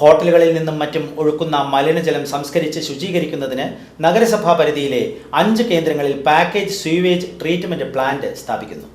ഹോട്ടലുകളിൽ നിന്നും മറ്റും ഒഴുക്കുന്ന മലിനജലം സംസ്കരിച്ച് ശുചീകരിക്കുന്നതിന് നഗരസഭാ പരിധിയിലെ അഞ്ച് കേന്ദ്രങ്ങളിൽ പാക്കേജ് സ്വീവേജ് ട്രീറ്റ്മെന്റ് പ്ലാന്റ് സ്ഥാപിക്കുന്നു.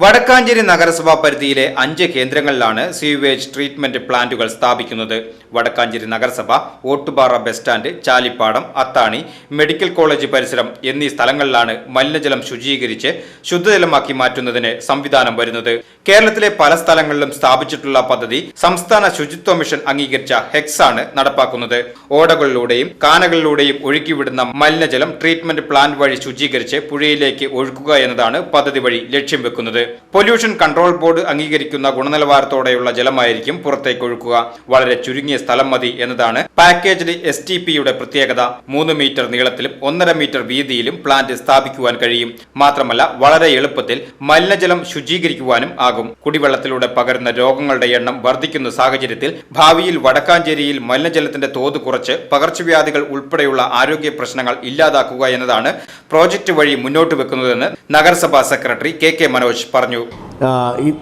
വടക്കാഞ്ചേരി നഗരസഭാ പരിധിയിലെ അഞ്ച് കേന്ദ്രങ്ങളിലാണ് സീവേജ് ട്രീറ്റ്മെന്റ് പ്ലാന്റുകൾ സ്ഥാപിക്കുന്നത്. വടക്കാഞ്ചേരി നഗരസഭ Ottupara bus stand Chalippadam Athani medical college പരിസരം എന്നീ സ്ഥലങ്ങളിലാണ് മലിനജലം ശുചീകരിച്ച് ശുദ്ധജലമാക്കി മാറ്റുന്നതിന് സംവിധാനം വരുന്നത്. കേരളത്തിലെ പല സ്ഥലങ്ങളിലും സ്ഥാപിച്ചിട്ടുള്ള പദ്ധതി സംസ്ഥാന ശുചിത്വ മിഷൻ അംഗീകരിച്ച ഹെക്സ് ആണ് നടപ്പാക്കുന്നത്. ഓടകളിലൂടെയും കാനകളിലൂടെയും ഒഴുക്കിവിടുന്ന മലിനജലം ട്രീറ്റ്മെന്റ് പ്ലാന്റ് വഴി ശുചീകരിച്ച് പുഴയിലേക്ക് ഒഴുക്കുക എന്നതാണ് പദ്ധതി വഴി ലക്ഷ്യം വെക്കുന്നത്. പൊല്യൂഷൻ കൺട്രോൾ ബോർഡ് അംഗീകരിക്കുന്ന ഗുണനിലവാരത്തോടെയുള്ള ജലമായിരിക്കും പുറത്തേക്ക് ഒഴുക്കുക. വളരെ ചുരുങ്ങിയ സ്ഥലം മതി എന്നതാണ് പാക്കേജ്ഡ് എസ് ടി പിയുടെ പ്രത്യേകത. മൂന്ന് മീറ്റർ നീളത്തിലും ഒന്നര മീറ്റർ വീതിയിലും പ്ലാന്റ് സ്ഥാപിക്കുവാൻ കഴിയും. മാത്രമല്ല വളരെ എളുപ്പത്തിൽ മലിനജലം ശുചീകരിക്കുവാനും ആകും. കുടിവെള്ളത്തിലൂടെ പകരുന്ന രോഗങ്ങളുടെ എണ്ണം വർദ്ധിക്കുന്ന സാഹചര്യത്തിൽ ഭാവിയിൽ വടക്കാഞ്ചേരിയിൽ മലിനജലത്തിന്റെ തോത് കുറച്ച് പകർച്ചവ്യാധികൾ ഉൾപ്പെടെയുള്ള ആരോഗ്യ പ്രശ്നങ്ങൾ ഇല്ലാതാക്കുക എന്നതാണ് പ്രോജക്റ്റ് വഴി മുന്നോട്ട് വെക്കുന്നതെന്ന് നഗരസഭാ സെക്രട്ടറി കെ കെ മനോജ് പറഞ്ഞു.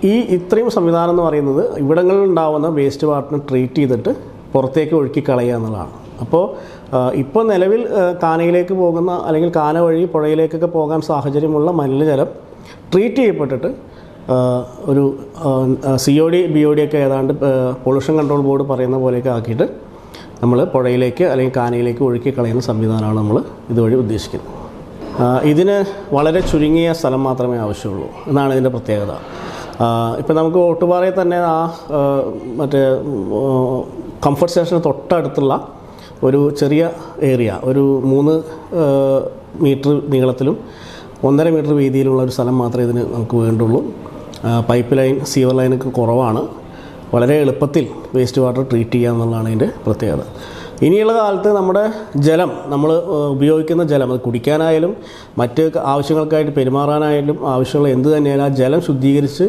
ഈ- ഇത്രയും സംവിധാനം എന്ന് പറയുന്നത് ഇവിടങ്ങളിൽ ഉണ്ടാവുന്ന വേസ്റ്റ് വാട്ടറിനെ ട്രീറ്റ് ചെയ്തിട്ട് പുറത്തേക്ക് ഒഴുക്കി കളയുക എന്നുള്ളതാണ്. അപ്പോൾ ഇപ്പോൾ നിലവിൽ കാനയിലേക്ക് പോകുന്ന അല്ലെങ്കിൽ കാന വഴി പുഴയിലേക്കൊക്കെ പോകാൻ സാഹചര്യമുള്ള മലിനജലം ട്രീറ്റ് ചെയ്യപ്പെട്ടിട്ട് ഒരു C O D B O D ഒക്കെ ഏതാണ്ട് പൊള്യൂഷൻ കൺട്രോൾ ബോർഡ് പറയുന്ന പോലെയൊക്കെ ആക്കിയിട്ട് നമ്മൾ പുഴയിലേക്ക് അല്ലെങ്കിൽ കാനയിലേക്ക് ഒഴുക്കി കളയുന്ന സംവിധാനമാണ് നമ്മൾ ഇതുവഴി ഉദ്ദേശിക്കുന്നത്. ഇതിന് വളരെ ചുരുങ്ങിയ സ്ഥലം മാത്രമേ ആവശ്യമുള്ളൂ. എന്നാണ് ഇതിന്റെ പ്രത്യേകത. ഇപ്പം നമുക്ക് ഓട്ടുപാറയിൽ തന്നെ ആ മറ്റേ കംഫർട്ട് സ്റ്റേഷന് തൊട്ടടുത്തുള്ള ഒരു ചെറിയ ഏരിയ ഒരു മൂന്ന് മീറ്റർ നീളത്തിലും ഒന്നര മീറ്റർ വീതിയിലുള്ള ഒരു സ്ഥലം മാത്രമേ ഇതിന് നമുക്ക് വേണ്ടുള്ളൂ. പൈപ്പ് ലൈൻ സീവർ ലൈനൊക്കെ കുറവാണ്. വളരെ എളുപ്പത്തിൽ വേസ്റ്റ് വാട്ടർ ട്രീറ്റ് ചെയ്യുക എന്നുള്ളതാണ് ഇതിന്റെ പ്രത്യേകത. ഇനിയുള്ള കാലത്ത് നമ്മുടെ ജലം നമ്മൾ ഉപയോഗിക്കുന്ന ജലം അത് കുടിക്കാനായാലും മറ്റ് ആവശ്യങ്ങൾക്കായിട്ട് പെരുമാറാനായാലും ആവശ്യമുള്ള എന്ത് തന്നെയായാലും ആ ജലം ശുദ്ധീകരിച്ച്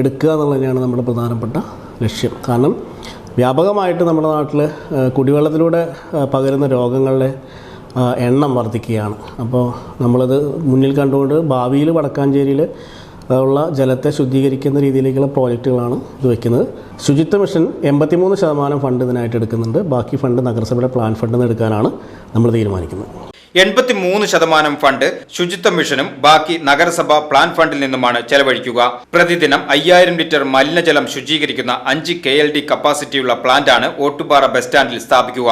എടുക്കുക എന്നുള്ളത് തന്നെയാണ് നമ്മുടെ പ്രധാനപ്പെട്ട ലക്ഷ്യം. കാരണം വ്യാപകമായിട്ട് നമ്മുടെ നാട്ടിൽ കുടിവെള്ളത്തിലൂടെ പകരുന്ന രോഗങ്ങളുടെ എണ്ണം വർദ്ധിക്കുകയാണ്. അപ്പോൾ നമ്മളത് മുന്നിൽ കണ്ടുകൊണ്ട് ഭാവിയിൽ വടക്കാഞ്ചേരിയിൽ ഉള്ള ജലത്തെ ശുദ്ധീകരിക്കുന്ന രീതിയിലേക്കുള്ള പ്രോജക്റ്റുകളാണ് ഇത് വയ്ക്കുന്നത് ശുചിത്വ മിഷൻ എൺപത്തിമൂന്ന് ശതമാനം ഫണ്ട് ഇതിനായിട്ട് എടുക്കുന്നുണ്ട്. ബാക്കി ഫണ്ട് നഗരസഭയുടെ പ്ലാൻ ഫണ്ടിൽ നിന്ന് എടുക്കാനാണ് നമ്മൾ തീരുമാനിക്കുന്നത്. എൺപത്തി മൂന്ന് ശതമാനം ഫണ്ട് ശുചിത്വ മിഷനും ബാക്കി നഗരസഭ പ്ലാൻ ഫണ്ടിൽ നിന്നുമാണ് ചെലവഴിക്കുക. പ്രതിദിനം അയ്യായിരം ലിറ്റർ മലിനജലം ശുചീകരിക്കുന്ന അഞ്ച് കെ എൽ ഡി കപ്പാസിറ്റിയുള്ള പ്ലാന്റാണ് ഓട്ടുപാറ ബസ് സ്റ്റാൻഡിൽ സ്ഥാപിക്കുക.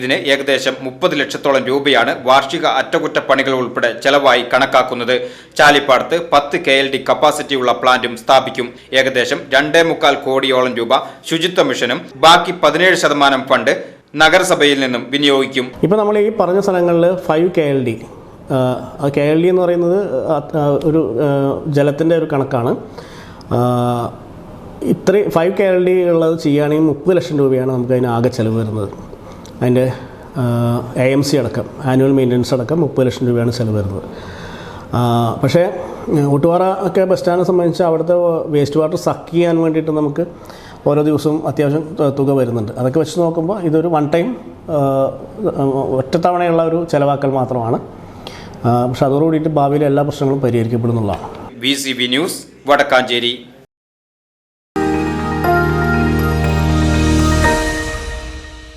ഇതിന് ഏകദേശം മുപ്പത് ലക്ഷത്തോളം രൂപയാണ് വാർഷിക അറ്റകുറ്റപ്പണികൾ ഉൾപ്പെടെ ചെലവായി കണക്കാക്കുന്നത്. ചാലിപ്പാടത്ത് പത്ത് കെ എൽ ഡി കപ്പാസിറ്റിയുള്ള പ്ലാന്റും സ്ഥാപിക്കും. ഏകദേശം രണ്ടേ മുക്കാൽ കോടിയോളം രൂപ ശുചിത്വ മിഷനും ബാക്കി പതിനേഴ് ശതമാനം ഫണ്ട് നഗരസഭയിൽ നിന്നും വിനിയോഗിക്കും. ഇപ്പോൾ നമ്മൾ ഈ പറഞ്ഞ സ്ഥലങ്ങളിൽ five K L D K L D എന്ന് പറയുന്നത് ഒരു ജലത്തിന്റെ ഒരു കണക്കാണ്. ഇത്ര ഇത്രയും ഫൈവ് കെ എൽ ഡി ഉള്ളത് ചെയ്യുകയാണെങ്കിൽ മുപ്പത് ലക്ഷം രൂപയാണ് നമുക്ക് അതിന് ആകെ ചിലവ് വരുന്നത്. അതിന്റെ എ എം സി അടക്കം ആനുവൽ മെയിന്റനൻസ് അടക്കം മുപ്പത് ലക്ഷം രൂപയാണ് ചിലവ് വരുന്നത്. പക്ഷേ ഊട്ടുപാറ ഒക്കെ ബസ് സ്റ്റാൻഡിനെ സംബന്ധിച്ച് അവിടുത്തെ വേസ്റ്റ് വാട്ടർ സക്ക് ചെയ്യാൻ വേണ്ടിയിട്ട് നമുക്ക് ഓരോ ദിവസവും അത്യാവശ്യം തുക വരുന്നുണ്ട്. അതൊക്കെ വെച്ച് നോക്കുമ്പോൾ ഇതൊരു വൺ ടൈം ഒറ്റത്തവണയുള്ള ഒരു ചിലവാക്കൽ മാത്രമാണ്. പക്ഷെ അതോടുകൂടിയിട്ട് ഭാവിയിലെ എല്ലാ പ്രശ്നങ്ങളും പരിഹരിക്കപ്പെടുന്നുള്ളതാണ്. V C B news Vadakkanchery.